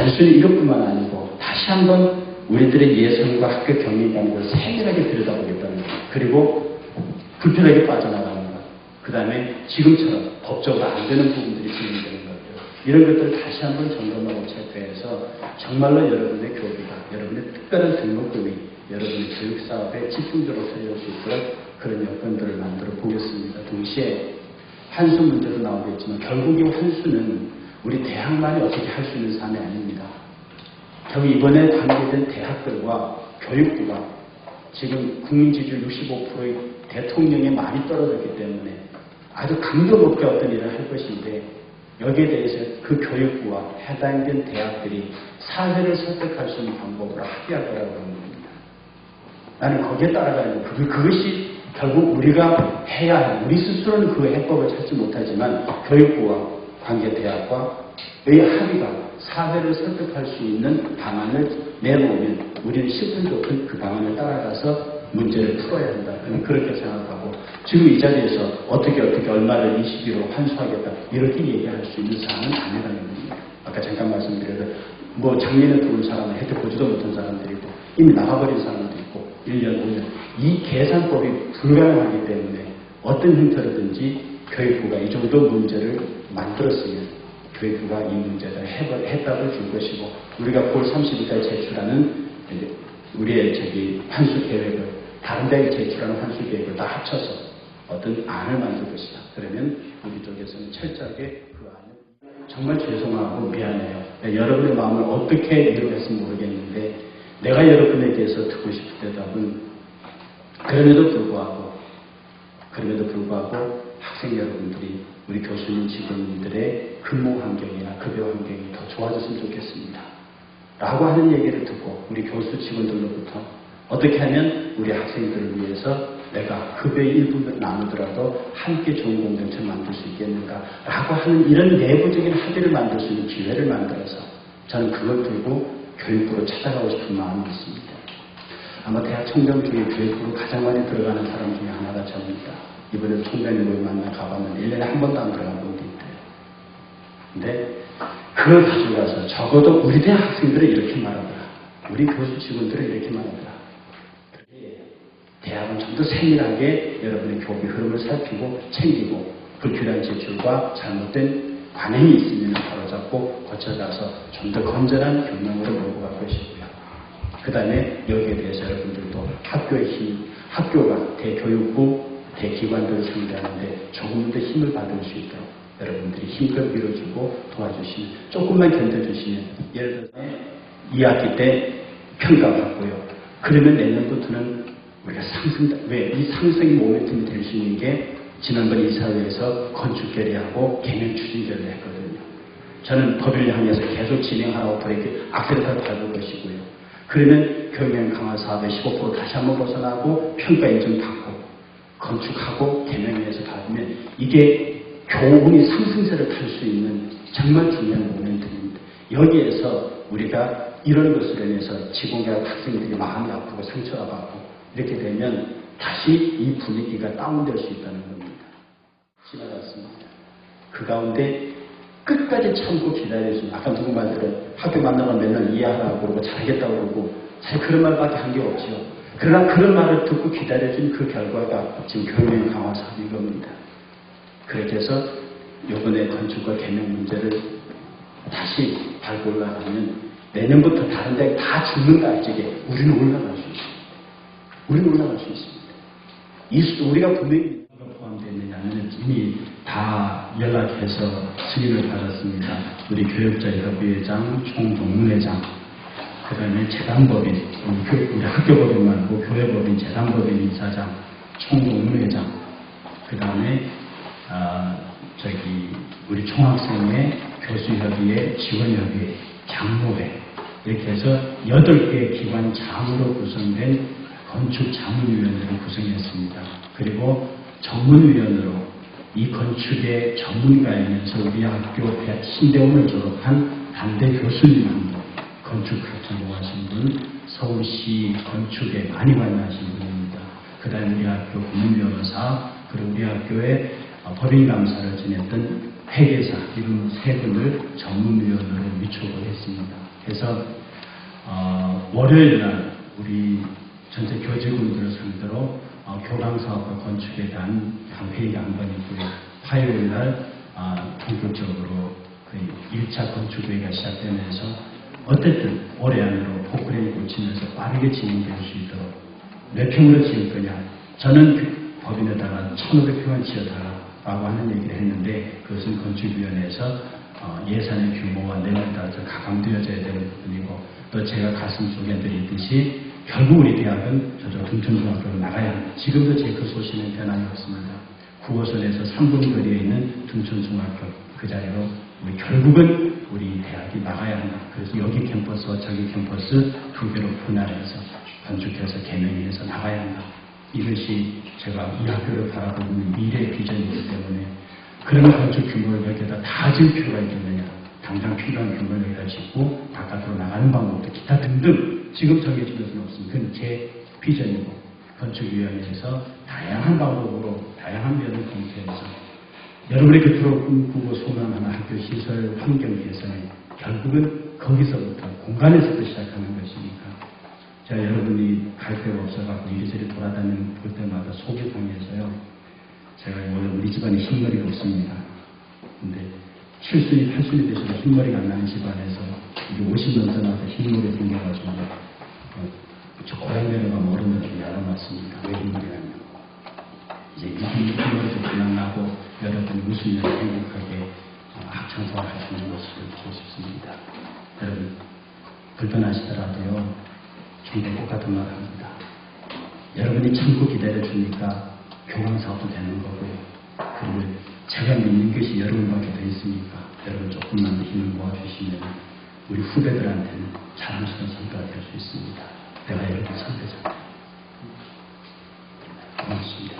단순히 이것뿐만 아니고 다시 한번 우리들의 예선과 학교 경리라는 걸 세밀하게 들여다보겠다는 것. 그리고 불편하게 빠져나가는 것. 그 다음에 지금처럼 법적으로 안 되는 부분들이 진행되는 것들. 이런 것들을 다시 한번 점검하고 체크해서 정말로 여러분의 교비가, 여러분의 특별한 등록금이 여러분의 교육 사업에 집중적으로 살릴 수 있도록 그런 여건들을 만들어 보겠습니다. 동시에 환수 문제도 나오겠지만 결국 이 환수는 우리 대학만이 어떻게 할 수 있는 사안이 아닙니다. 결국 이번에 관계된 대학들과 교육부가 지금 국민 지지율 65%의 대통령에 많이 떨어졌기 때문에 아주 강도 높게 어떤 일을 할 것인데 여기에 대해서 그 교육부와 해당된 대학들이 사회를 설득할 수 있는 방법으로 합의할 거라고 보는 겁니다. 나는 거기에 따라가는 그, 그것이 결국 우리가 해야 할 우리 스스로는 그 해법을 찾지 못하지만 교육부와 관계 대학과의 합의가 사회를 설득할 수 있는 방안을 내놓으면 우리는 10분 좋든 그 방안을 따라가서 문제를 풀어야 한다. 저는 그렇게 생각하고 지금 이 자리에서 어떻게 어떻게 얼마를 20일로 환수하겠다 이렇게 얘기할 수 있는 사안은 아니라는 겁니다. 아까 잠깐 말씀드려서 뭐 작년에 들어온 사람은 혜택 보지도 못한 사람들이고 이미 나가버린 사람도 있고 1년, 5년 이 계산법이 불가능하기 때문에 어떤 형태로든지 교육부가 이 정도 문제를 만들었으면 교육부가 이 문제를 해답을 줄 것이고 우리가 9월 30일까지 제출하는 우리의 저기 환수 계획을 다른 데에 제출하는 환수 계획을 다 합쳐서 어떤 안을 만들 것이다. 그러면 우리 쪽에서는 철저하게 그 안을 정말 죄송하고 미안해요. 여러분의 마음을 어떻게 이루었을지 모르겠는데 내가 여러분에 대해서 듣고 싶은 대답은 그럼에도 불구하고 그럼에도 불구하고 학생 여러분들이 우리 교수님 직원들의 근무 환경이나 급여 환경이 더 좋아졌으면 좋겠습니다. 라고 하는 얘기를 듣고 우리 교수 직원들로부터 어떻게 하면 우리 학생들을 위해서 내가 급여의 일부분 나누더라도 함께 좋은 공동체를 만들 수 있겠는가 라고 하는 이런 내부적인 합의를 만들 수 있는 기회를 만들어서 저는 그걸 들고 교육부로 찾아가고 싶은 마음이 있습니다. 아마 대학 청정 중에 교육부로 가장 많이 들어가는 사람 중에 하나가 저입니다. 이번에 총장님 모임 만나 가봤는데 1년에 한 번도 안 들어간 분도 있대요. 근데 그걸 가져가서 적어도 우리 대학 학생들은 이렇게 말하더라. 우리 교수 직원들은 이렇게 말하더라. 대학은 좀 더 세밀하게 여러분의 교비 흐름을 살피고 챙기고 불필요한 제출과 잘못된 관행이 있으면 바로잡고 고쳐가서 좀 더 건전한 경영으로 몰고 갈 것이고요. 그 다음에 여기에 대해서 여러분들도 학교의 힘, 학교가 대교육부, 대기관들을 상대하는데 조금 더 힘을 받을 수 있도록 여러분들이 힘껏 밀어주고 도와주시면 조금만 견뎌주시면 예를 들어서 2학기 때 평가받고요. 그러면 내년부터는 우리가 상승, 왜? 이 상승의 모멘텀이 될 수 있는 게 지난번 이사회에서 건축 결의하고 개명 추진 결의를 했거든요. 저는 법을 향해서 계속 진행하라고 브레이크 악셀레터를 밟을 것이고요. 그러면 경영 강화 사업의 15% 다시 한번 벗어나고 평가 인정 받고 건축하고 개명해서 받으면 이게 교훈이 상승세를 탈 수 있는 정말 중요한 모멘트입니다. 여기에서 우리가 이런 것으로 인해서 지공계학 학생들이 마음이 아프고 상처가 받고 이렇게 되면 다시 이 분위기가 다운될 수 있다는 겁니다. 지나갔습니다. 그 가운데 끝까지 참고 기다려주는 아까 누구 말대로 학교 만나면 맨날 이해하라고 그러고 잘하겠다고 그러고 사실 그런 말밖에 한 게 없죠. 그러나 그런 말을 듣고 기다려준 그 결과가 지금 교육의 강화 사업인 겁니다. 그렇게 해서 이번에 건축과 개명 문제를 다시 밟고 올라가면 내년부터 다른 데 다 죽는다 이쪽에 우리는 올라갈 수 있습니다. 우리는 올라갈 수 있습니다. 이 우리가 분명히 포함되느냐는 이미 다 연락해서 승인을 받았습니다. 우리 교육자협의회장, 총동문회장, 그 다음에 재단법인, 우리 학교법인 말고 교회법인, 재단법인 이사장, 총동문회장, 그 다음에 아, 저기 우리 총학생회, 교수협의회, 지원협의회, 장로회 이렇게 해서 8개 기관 장으로 구성된 건축 자문위원회를 구성했습니다. 그리고 전문위원으로 이 건축의 전문가이면서 우리 학교 신대원을 졸업한 단대 교수님도 건축학 전공하신 분, 서울시 건축에 많이 관여하신 분입니다. 그 다음에 우리 학교 국민변호사, 그리고 우리 학교에 법인 감사를 지냈던 회계사, 이런 세 분을 전문위원으로 위촉을 했습니다. 그래서 어, 월요일 날 우리 전체 교직원들을 상대로 어, 교강사업과 건축에 대한 한번 있고요. 화요일 날 아, 본격적으로 그 1차 건축회의가 시작되면서 어쨌든 올해 안으로 포크레인 고치면서 빠르게 진행될 수 있도록 몇 평으로 지을 거냐. 저는 그 법인에다가 1,500평을 지어달라고 하는 얘기를 했는데 그것은 건축위원회에서 어, 예산의 규모와 내용에 따라서 가감되어져야 되는 부분이고 또 제가 가슴 속에 들있듯이 결국 우리 대학은 저쪽 둔촌중학교로 나가야 합니다. 지금도 제그 소신은 변함이 없습니다. 9호선에서 3분 거리에 있는 둔촌중학교 그 자리로 우리 결국은 우리 대학이 나가야 한다. 그래서 여기 캠퍼스와 저기 캠퍼스 두 개로 분할해서 건축해서 개명해서 나가야 한다. 이것이 제가 이 학교를 바라보고 있는 미래 비전이기 때문에 그런 건축 규모를 몇 개다 다 지을 필요가 있겠느냐. 당장 필요한 규모를 여기다 짓고 바깥으로 나가는 방법도 기타 등등 지금 정해진 것은 없습니다. 그건 제 비전이고 건축위원회에서 다양한 방법으로 다양한 면을 여러분이 그토록 꿈꾸고 소망하는 학교 시설 환경 개선은 결국은 거기서부터 공간에서부터 시작하는 것이니까 자 여러분이 갈 데가 없어갖고 이리저리 돌아다니는 볼 때마다 속이 상해서요. 제가 원래 우리 집안에 흰머리가 없습니다. 근데 7순위, 8순위 되셔도 흰머리가 안 나는 집안에서 이게 50년 전화서 흰머리 생겨가지고 어, 저 고향 내려가면 어른들이 알아맞습니다. 왜 흰머리라냐 이제 이 흰머리도 그냥 나고 예수님을 행복하게 어, 학창생활하시는 모습을 보고 싶습니다. 여러분 불편하시더라도요 중국 꼭 같은 말 합니다. 여러분이 참고 기다려주니까 교감사업도 되는 거고요. 그리고 제가 믿는 것이 여러분밖에 더 있습니까? 여러분 조금만 힘을 모아주시면 우리 후배들한테는 자랑스러운 성과가 될 수 있습니다. 내가 여러분 선배자. 고맙습니다.